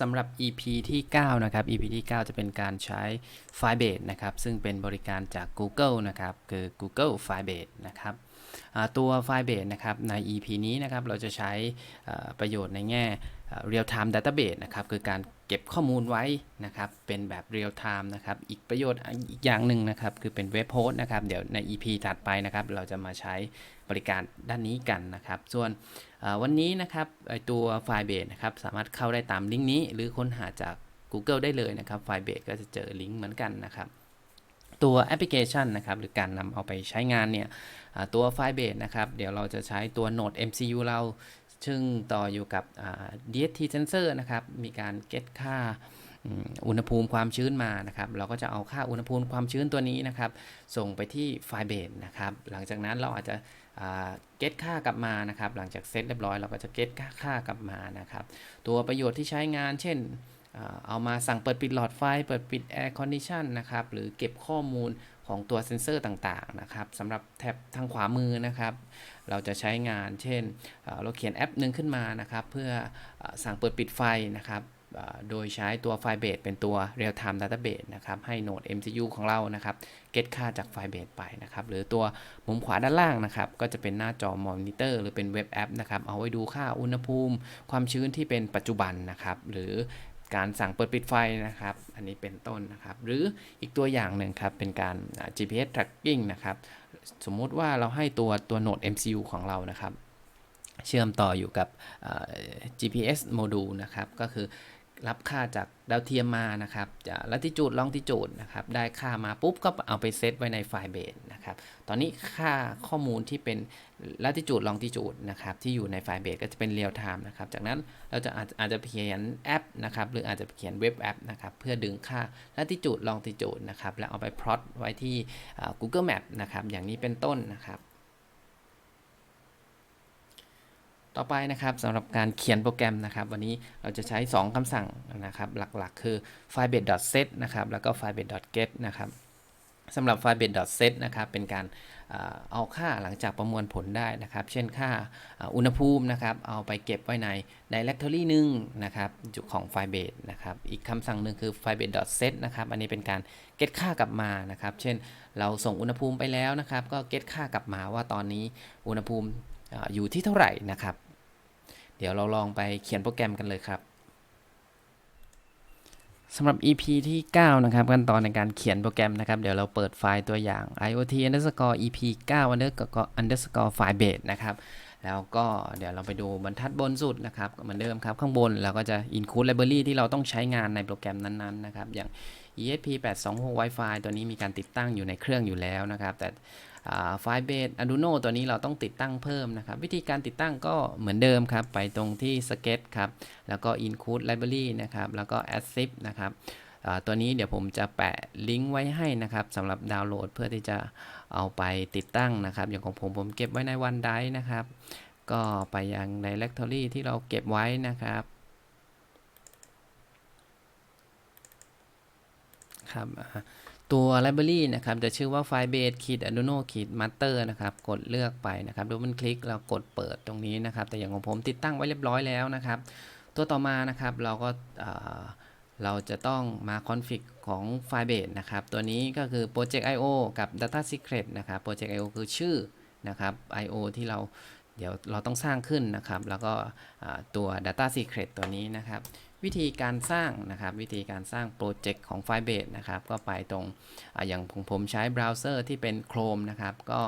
สำหรับ EP ที่ 9 นะครับ EP ที่ 9 จะเป็นการใช้ Firebase นะครับ ซึ่งเป็นบริการจาก Google นะครับ คือ Google Firebase นะครับตัว Firebase นะครับ ใน EP นี้นะครับ เราจะใช้ประโยชน์ในแง่ Real Time Database นะครับ คือการเก็บข้อมูลไว้นะครับ เป็นแบบ Real Time นะครับ อีกประโยชน์อีกอย่างหนึ่งนะครับ คือเป็นเว็บโพสต์นะครับ เดี๋ยวใน EP ถัดไปนะครับ เราจะมาใช้บริการด้านนี้กันนะครับ ส่วน วันนี้นะครับไอตัว Firebase นะครับสามารถเข้าได้ตามลิงก์นี้ หรือค้นหาจาก Google ได้เลยนะครับ Firebase ก็จะเจอลิงก์เหมือนกันนะครับตัวแอปพลิเคชันนะครับหรือการนำเอาไปใช้งานเนี่ยตัว Firebase นะครับเดี๋ยวเราจะใช้ตัว Node MCU เรา ซึ่งต่ออยู่กับอ่า DST sensor นะครับมีการเก็ตค่าอุณหภูมิความชื้นมานะครับเราก็จะเอาค่าอุณหภูมิความชื้นตัวนี้นะครับ ส่งไปที่ Firebase นะครับ หลังจากนั้นเราอาจจะ เก็ตค่ากลับมานะครับหลังจากเซตเรียบร้อยเราก็จะเก็ตค่ากลับมานะครับตัวประโยชน์ที่ใช้งาน เช่นเอามาสั่งเปิดปิดหลอดไฟ เปิดปิด Air Condition นะครับหรือเก็บข้อมูลของตัวเซ็นเซอร์ต่างๆนะครับสำหรับแท็บทางขวามือนะครับ เราจะใช้งานเช่น เราเขียนแอปหนึ่งขึ้นมานะครับ เพื่อสั่งเปิดปิดไฟนะครับ โดยใช้ตัว Firebase เป็นตัว Real Time Database นะครับให้โหนด MCU ของเรานะครับเก็ตค่าจาก Firebase ไปนะครับ หรือตัวมุมขวาด้านล่างนะครับ ก็จะเป็นหน้าจอมอนิเตอร์หรือเป็นเว็บแอปนะครับ เอาไว้ดูค่าอุณหภูมิ ความชื้นที่เป็นปัจจุบันนะครับ หรือการสั่งเปิดปิดไฟนะครับ อันนี้เป็นต้นนะครับ หรืออีกตัวอย่างหนึ่งครับ เป็นการ GPS tracking นะครับ สมมุติว่าเราให้ตัวตัวโหนด MCU ของเรานะครับ เชื่อมต่ออยู่กับ GPS โมดูลนะครับ ก็คือ รับค่าจากดาวเทียมมานะครับจากลัติจูดลองติจูดนะครับ ได้ค่ามาปุ๊บก็เอาไปเซตไว้ในไฟล์เบสนะครับ ตอนนี้ค่าข้อมูลที่เป็นลัติจูดลองติจูดนะครับ ที่อยู่ในไฟล์เบสก็จะเป็นเรียลไทม์นะครับ จากนั้นเราจะอาจอาจจะเขียนแอปนะครับ หรืออาจจะเขียนเว็บแอปนะครับ เพื่อดึงค่าลัติจูดลองติจูดนะครับ แล้วเอาไปพลอตไว้ที่ Google Map นะครับ อย่างนี้เป็นต้นนะครับ ต่อไปนะครับสำหรับการเขียนโปรแกรมนะครับ วันนี้เราจะใช้ 2คำสั่งนะครับหลักๆ คือ firebase.set นะครับแล้วก็ firebase.get นะครับสำหรับ firebase.set นะครับเป็นการเอาค่าหลังจากประมวลผลได้นะครับ เช่นค่าอุณหภูมินะครับ เอาไปเก็บไว้ใน directory หนึ่งนะครับจุของ firebase นะครับ อีกคำสั่งหนึ่งคือ firebase.set นะครับ อันนี้เป็นการ get ค่ากลับมานะครับ เช่นเราส่งอุณหภูมิไปแล้วนะครับ ก็ get ค่ากลับมาว่าตอนนี้อุณหภูมิ อยู่ที่เท่าไหร่นะครับ เดี๋ยวเราลองไปเขียนโปรแกรมกันเลยครับสำหรับ EP ที่ 9 นะครับขั้นตอนในการเขียนโปรแกรมนะครับ เดี๋ยวเราเปิดไฟล์ตัวอย่าง IoT underscore EP 9 underscore underscore firebase นะครับ แล้วก็เดี๋ยวเราไปดูบรรทัดบนสุดนะครับเหมือนเดิมครับ ข้างบนเราก็จะ include library ที่เราต้องใช้งานในโปรแกรมนั้นๆนะครับ อย่าง ESP826 Wi-Fi ตัวนี้มีการติดตั้งอยู่ในเครื่องอยู่แล้วนะครับ แต่ ไฟล์เบส Arduino ตัวนี้เราต้องติดตั้งเพิ่มนะครับ วิธีการติดตั้งก็เหมือนเดิมครับ ไปตรงที่ Sketch ครับ แล้วก็ Include Library นะครับ แล้วก็ Add Zip นะครับตัวนี้เดี๋ยวผมจะแปะลิงก์ไว้ให้นะครับสำหรับดาวน์โหลดเพื่อที่จะเอาไปติดตั้งนะครับ อย่างของผมผมเก็บไว้ใน OneDrive นะครับ ก็ไปยัง Directory ที่เราเก็บไว้นะครับครับ ตัว library นะครับจะชื่อว่า firebase ขีด arduino ขีด master นะครับ กดเลือกไปนะครับดูมันคลิกแล้วกดเปิดตรงนี้นะครับ แต่อย่างของผมติดตั้งไว้เรียบร้อยแล้วนะครับ ตัวต่อมานะครับเราก็เราจะต้องมา config ของ firebase นะครับ ตัวนี้ก็คือ project io กับ data secret นะครับ project io คือชื่อนะครับ io ที่เราเดี๋ยวเราต้องสร้างขึ้นนะครับ แล้วก็ตัว data secret ตัวนี้นะครับ วิธีการสร้างนะครับ วิธีการสร้างโปรเจกต์ของ Firebase นะครับ ก็ไปตรงออย่างผมผมใช้เบราว์เซอร์ที่เป็น Chrome นะครับ ก็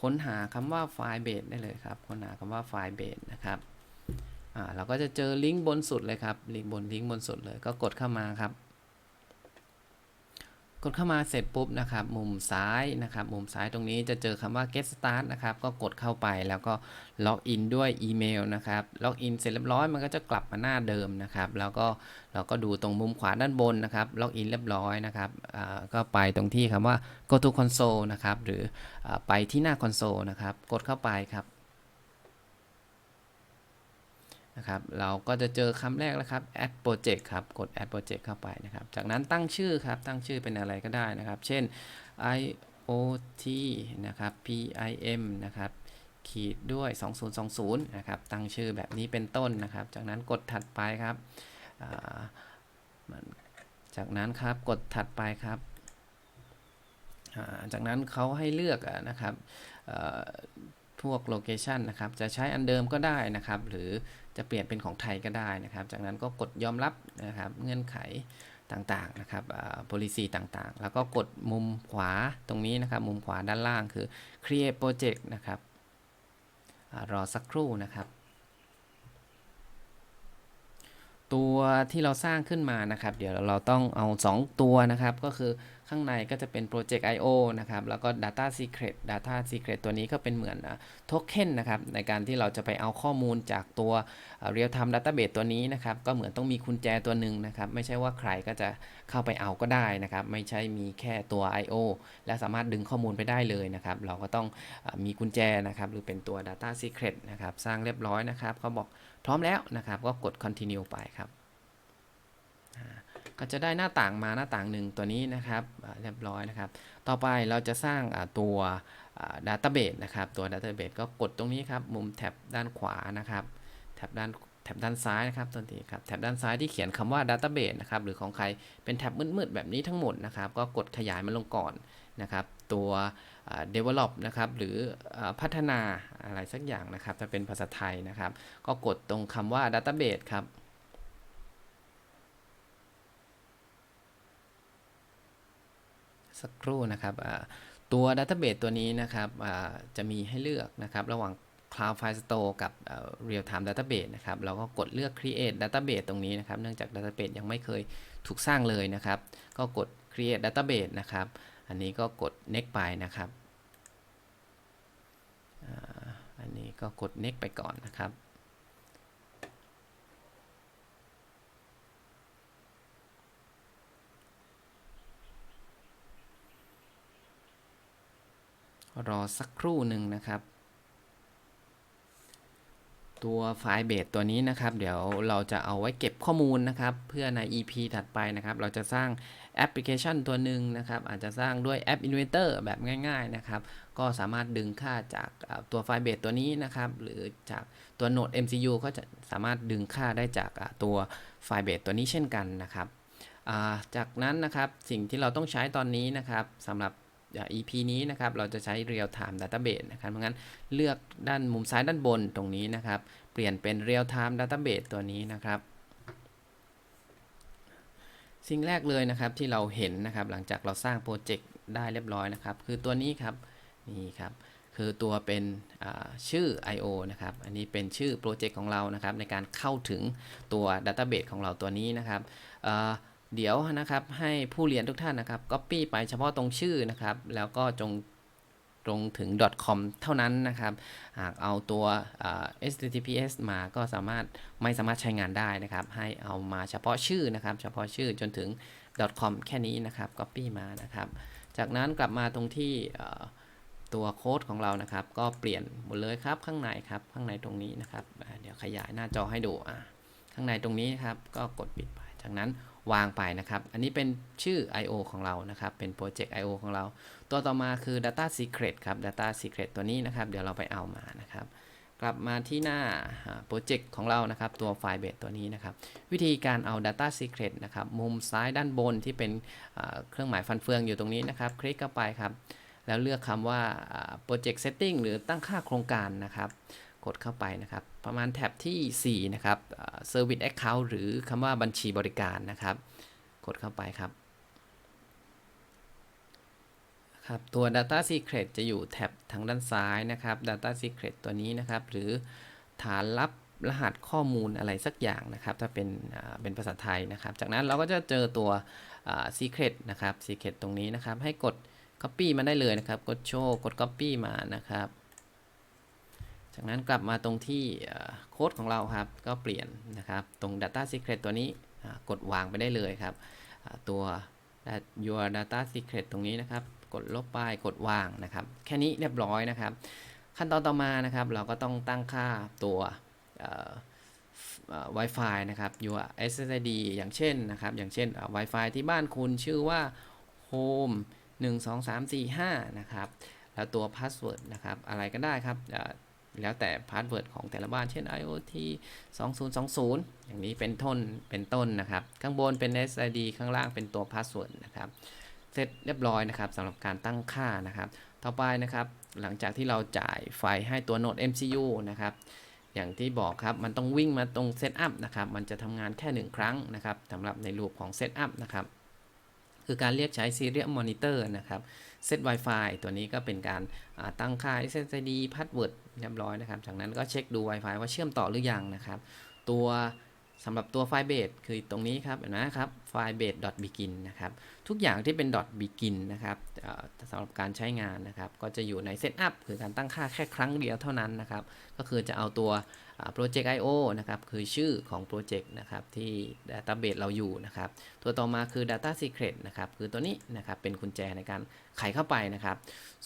ค้นหาคำว่า Firebase ได้เลยครับ ค้นหาคำว่า Firebase นะครับเราก็จะเจอลิงก์บนสุดเลยครับลิงก์บนลิงก์บนสุดเลยก็กดเข้ามาครับ กดเข้ามาเสร็จปุ๊บนะครับ มุมซ้ายนะครับ มุมซ้ายตรงนี้จะเจอคำว่า get start นะครับ ก็กดเข้าไปแล้วก็ล็อกอินด้วยอีเมลนะครับ ล็อกอินเสร็จเรียบร้อยมันก็จะกลับมาหน้าเดิมนะครับ แล้วก็เราก็ดูตรงมุมขวาด้านบนนะครับ ล็อกอินเรียบร้อยนะครับก็ไปตรงที่คำว่า go to console นะครับ หรืออไปที่หน้าคอนโซลนะครับ กดเข้าไปครับ นะครับ เราก็จะเจอคำแรกแล้วครับ add project ครับ กด add project เข้าไปนะครับ จากนั้นตั้งชื่อครับ ตั้งชื่อเป็นอะไรก็ได้นะครับ เช่น IoT นะครับ PIM นะครับ ขีดด้วย 2020 นะครับ ตั้งชื่อแบบนี้เป็นต้นนะครับ จากนั้นกดถัดไปครับ จากนั้นครับ กดถัดไปครับจากนั้นเขาให้เลือกนะครับ วกโลเคชันนะครับ จะใช้อันเดิมก็ได้นะครับ หรือจะเปลี่ยนเป็นของไทยก็ได้นะครับ จากนั้นก็กดยอมรับนะครับ เงื่อนไขต่างๆนะครับอ่า policy ต่างๆ แล้วก็กดมุมขวาตรงนี้นะครับ มุมขวาด้านล่างคือ create project นะครับอรอสักครู่นะครับ ตัวที่เราสร้างขึ้นมานะครับ เดี๋ยวเราต้องเอา 2 ตัวนะครับ ก็คือข้างในก็จะเป็น Project IO นะครับ แล้วก็ Data Secret Data Secret ตัวนี้ก็เป็นเหมือนโทเค็นนะครับ ในการที่เราจะไปเอาข้อมูลจากตัว Real Time Database ตัวนี้นะครับ ก็เหมือนต้องมีกุญแจตัวหนึ่งนะครับ ไม่ใช่ว่าใครก็จะเข้าไปเอาก็ได้นะครับ ไม่ใช่มีแค่ตัว IO และสามารถดึงข้อมูลไปได้เลยนะครับ เราก็ต้องอมีกุญแจนะครับ หรือเป็นตัว Data Secret นะครับ สร้างเรียบร้อยนะครับเขาบอก พร้อมแล้วนะครับก็กด continue ไปครับก็จะได้หน้าต่างมาหน้าต่างหนึ่งตัวนี้นะครับเรียบร้อยนะครับ ต่อไปเราจะสร้างตัวดัตเตอร์เบสนะครับตัวดัตเตอร์เบสก็กดตรงนี้ครับมุมแท็บด้านขวานะครับแท็บด้านแท็บด้านซ้ายนะครับตัวนี้ครับแท็บด้านซ้ายที่เขียนคำว่า Database นะครับหรือของใครเป็นแท็บมืดๆแบบนี้ทั้งหมดนะครับ ก็กดขยายมันลงก่อนนะครับ ตัว develop นะครับหรือพัฒนาอะไรสักอย่างนะครับจะเป็นภาษาไทยนะครับ ก็กดตรงคำว่า Database ครับสักครู่นะครับตัว Database ตัวนี้นะครับจะมีให้เลือกนะครับ ระหว่าง Cloud File Store กับ Real Time Database นะครับเราก็กดเลือก Create Database ตรงนี้นะครับ เนื่องจาก Database ยังไม่เคยถูกสร้างเลยนะครับ ก็กด Create Database นะครับ อันนี้ก็กด Next ไปนะครับ อันนี้ก็กด Next ไปก่อนนะครับ รอสักครู่หนึ่งนะครับ ตัวไฟล์เบสตัวนี้นะครับ เดี๋ยวเราจะเอาไว้เก็บข้อมูลนะครับ เพื่อใน EP ถัดไปนะครับ เราจะสร้างแอปพลิเคชันตัวหนึ่งนะครับ อาจจะสร้างด้วยแอป Inventor แบบง่าย ๆนะครับ ก็สามารถดึงค่าจากตัวไฟล์เบสตัวนี้นะครับ หรือจากตัว Node MCU ก็จะสามารถดึงค่าได้จากตัวไฟล์เบสตัวนี้เช่นกันนะครับ จากนั้นนะครับสิ่งที่เราต้องใช้ตอนนี้นะครับสำหรับ EP นี้นะครับ เราจะใช้ Real Time Database นะครับ เพราะงั้นเลือกด้านมุมซ้ายด้านบนตรงนี้นะครับ เปลี่ยนเป็น Real Time Database ตัวนี้นะครับ สิ่งแรกเลยนะครับที่เราเห็นนะครับ หลังจากเราสร้างโปรเจกต์ได้เรียบร้อยนะครับ คือตัวนี้ครับ นี่ครับ คือตัวเป็นชื่อ I/O นะครับ อันนี้เป็นชื่อโปรเจกต์ของเรานะครับ ในการเข้าถึงตัว Database ของเราตัวนี้นะครับ เดี๋ยวนะครับให้ผู้เรียนทุกท่านนะครับ Copy ไปเฉพาะตรงชื่อนะครับ แล้วก็จงตรงถึง .com เท่านั้นนะครับ หากเอาตัวอ่า https มาก็สามารถไม่สามารถใช้งานได้นะครับ ให้เอามาเฉพาะชื่อนะครับ เฉพาะชื่อจนถึง .com แค่นี้นะครับ Copy มานะครับ จากนั้นกลับมาตรงที่ตัวโค้ดของเรานะครับ ก็เปลี่ยนหมดเลยครับข้างในครับข้างในตรงนี้นะครับ เดี๋ยวขยายหน้าจอให้ดูข้างในตรงนี้ครับก็กดปิดไปจากนั้น วางไปนะครับ อันนี้เป็นชื่อ I/O ของเรานะครับ เป็นโปรเจกต์ I/O ของเรา ตัวต่อมาคือ Data Secret ครับ Data Secret ตัวนี้นะครับ เดี๋ยวเราไปเอามานะครับ กลับมาที่หน้าโปรเจกต์ของเรานะครับ ตัวไฟล์เบสตัวนี้นะครับ วิธีการเอา Data Secret นะครับ มุมซ้ายด้านบนที่เป็นเครื่องหมายฟันเฟืองอยู่ตรงนี้นะครับ คลิกเข้าไปครับ แล้วเลือกคำว่าอ่า Project Setting หรือตั้งค่าโครงการนะครับ กดเข้าไปนะครับ ประมาณแท็บทีสี่ 4 นะครับ Service Account หรือคำว่าบัญชีบริการนะครับ กดเข้าไปครับครับตัว Data Secret จะอยู่แท็บทางด้านซ้ายนะครับ Data Secret ตัวนี้นะครับ หรือฐานลับรหัสข้อมูลอะไรสักอย่างนะครับ ถ้าเป็นเป็นภาษาไทยนะครับ จากนั้นเราก็จะเจอตัว Secret นะครับ Secret ตรงนี้นะครับ ให้กด Copy มาได้เลยนะครับ กดโชว์ กด Copy มานะครับ จากนั้นกลับมาตรงที่โค้ดของเราครับ ก็เปลี่ยนนะครับ ตรง Data Secret ตัวนี้กดวางไปได้เลยครับ ตัว your data secret ตรงนี้นะครับ กดลบไปกดวางนะครับ แค่นี้เรียบร้อยนะครับ ขั้นตอนต่อมานะครับ เราก็ต้องตั้งค่าตัว Wi-Fi นะครับ your SSID อย่างเช่นนะครับ อย่างเช่น Wi-Fi ที่บ้านคุณชื่อว่า home 1 2 3 4 5 นะครับ แล้วตัว password นะครับ อะไรก็ได้ครับ แล้วแต่พาสเวิร์ดของแต่ละบ้าน เช่น IoT 2020 อย่างนี้เป็นต้น เป็นต้นนะครับ ข้างบนเป็น SID ข้างล่างเป็นตัวพาสเวิร์ดนะครับ เสร็จเรียบร้อยนะครับสำหรับการตั้งค่านะครับ ต่อไปนะครับ หลังจากที่เราจ่ายไฟให้ตัวโนด MCU นะครับ อย่างที่บอกครับ มันต้องวิ่งมาตรง Setup นะครับ มันจะทำงานแค่ 1 ครั้งนะครับสำหรับในรูปของ Setup นะครับคือการเรียกใช้ Serial Monitor นะครับ Set Wi-Fi ตัวนี้ก็เป็นการตั้งค่า SSID Password เรียบร้อยนะครับ จากนั้นก็เช็คดู Wi-Fi ว่าเชื่อมต่อหรือยังนะครับ ตัวสำหรับตัวไฟล์เบสคือตรงนี้ครับเห็นไหมครับไฟล์ base begin นะครับ ทุกอย่างที่เป็น begin นะครับสำหรับการใช้งานนะครับ ก็จะอยู่ใน setup คือการตั้งค่าแค่ครั้งเดียวเท่านั้นนะครับ ก็คือจะเอาตัว project io นะครับคือชื่อของโปรเจกต์นะครับที่ database เราอยู่นะครับตัวต่อมาคือ data secret นะครับคือตัวนี้นะครับเป็นกุญแจในการไขเข้าไปนะครับ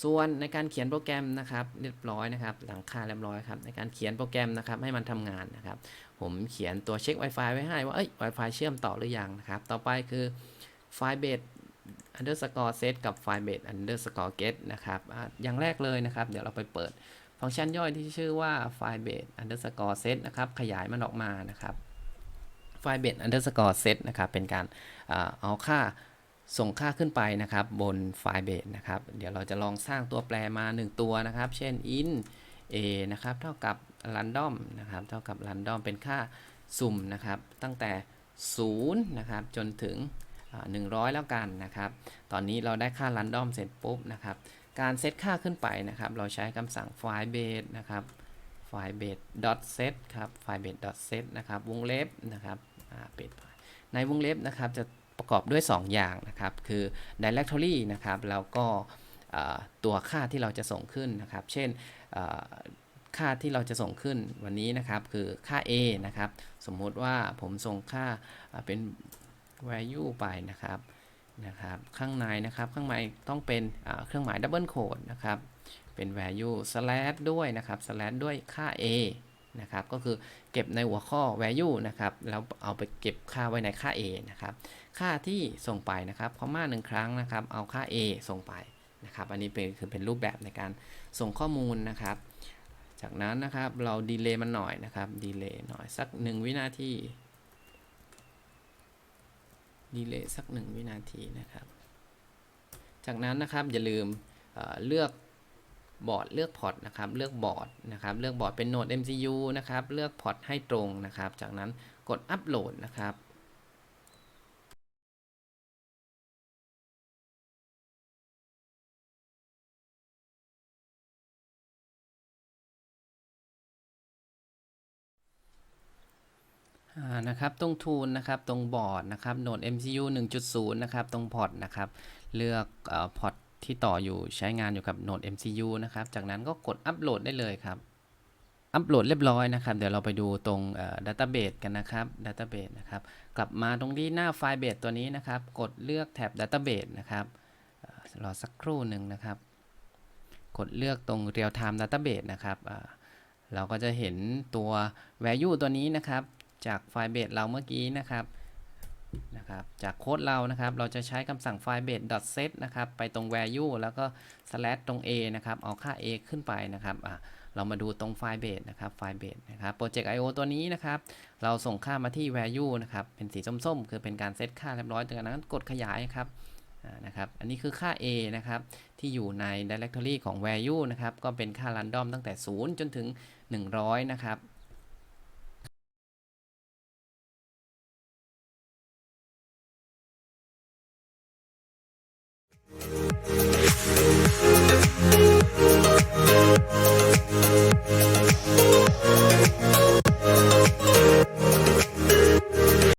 ส่วนในการเขียนโปรแกรมนะครับเรียบร้อยนะครับหลังค่าเรียบร้อยครับในการเขียนโปรแกรมนะครับให้มันทำงานนะครับ ผมเขียนตัวเช็ค Wi-Fi ไว้ให้ว่าเอ้ย Wi-Fi เชื่อมต่อหรือยังนะครับต่อไปคือไฟล์ base underscore set กับไฟล์ base underscore get นะครับอย่างแรกเลยนะครับ เดี๋ยวเราไปเปิด ฟังก์ชันย่อยที่ชื่อว่าไฟล์ base underscore set นะครับ ขยายมันออกมานะครับไฟล์ base underscore set นะครับ เป็นการเอาค่าส่งค่าขึ้นไปนะครับ บนไฟล์ base นะครับ เดี๋ยวเราจะลองสร้างตัวแปรมา 1 ตัวนะครับ เช่น in a นะครับ เท่ากับ random นะครับ เท่ากับ random เป็นค่าสุ่มนะครับ ตั้งแต่ 0 นะครับ จนถึงอ่า100 แล้วกันนะครับ ตอนนี้เราได้ค่า random เสร็จปุ๊บนะครับ การเซตค่าขึ้นไปนะครับ เราใช้คำสั่ง file base นะครับ file base dot set ครับ file base dot set นะครับ วงเล็บนะครับปิดในวงเล็บนะครับจะประกอบด้วย 2 อย่างนะครับ คือ directory นะครับ แล้วก็ตัวค่าที่เราจะส่งขึ้นนะครับ เช่นค่าที่เราจะส่งขึ้นวันนี้นะครับคือค่า a นะครับ สมมุติว่าผมส่งค่าเป็น value ไปนะครับ นะครับข้างในนะครับข้างในต้องเป็นเครื่องหมายดับเบิลโคดนะครับเป็น value slash ด้วยนะครับ slash ด้วยค่า a นะครับก็คือเก็บในหัวข้อ value นะครับแล้วเอาไปเก็บค่าไว้ในค่า a นะครับค่าที่ส่งไปนะครับคอมมาหนึ่งครั้งนะครับเอาค่า a ส่งไปนะครับอันนี้เป็นคือเป็นรูปแบบในการส่งข้อมูลนะครับ จากนั้นนะครับเราดีเลย์มันหน่อยนะครับดีเลย์หน่อยสัก 1 วินาที ดีเลย์สัก1วินาทีนะครับ จากนั้นนะครับอย่าลืมเเลือกบอร์ดเลือกพอร์ตนะครับ เลือกบอร์ดนะครับ เลือกบอร์ดเป็นโนด MCU นะครับ เลือกพอร์ตให้ตรงนะครับ จากนั้นกดอัปโหลดนะครับ นะครับตรงทูลนะครับตรงบอร์ดนะครับโหนด MCU 1.0 นะครับตรงพอร์ตนะครับเลือกอพอร์ตที่ต่ออยู่ใช้งานอยู่กับโหนด MCU นะครับจากนั้นก็กดอัปโหลดได้เลยครับอัปโหลดเรียบร้อยนะครับ เดี๋ยวเราไปดูตรงดัตต้าเบสกันนะครับดัตต้าเบสนะครับกลับมาตรงที่หน้าไฟล์เบสตัวนี้นะครับ กดเลือกแท็บดัตต้าเบสนะครับรอสักครู่หนึ่งนะครับ กดเลือกตรง Real Time Database นะครับเราก็จะเห็นตัว value ตัวนี้นะครับ จากไฟล์เบสเราเมื่อกี้นะครับนะครับ จากโค้ดเรานะครับ เราจะใช้คำสั่งไฟล์ base set นะครับ ไปตรง value แล้วก็ slash ตรง a นะครับ เอาค่า a ขึ้นไปนะครับอะเรามาดูตรงไฟล์ base นะครับไฟล์ base นะครับ project io ตัวนี้นะครับ เราส่งค่ามาที่ value นะครับ เป็นสีส้มๆ คือเป็นการเซตค่าเรียบร้อยจากนั้นกดขยายครับอ่านะครับ อันนี้คือค่า a นะครับ ที่อยู่ใน directory ของ value นะครับ ก็เป็นค่า random ตั้งแต่ 0 จนถึง 100 นะครับ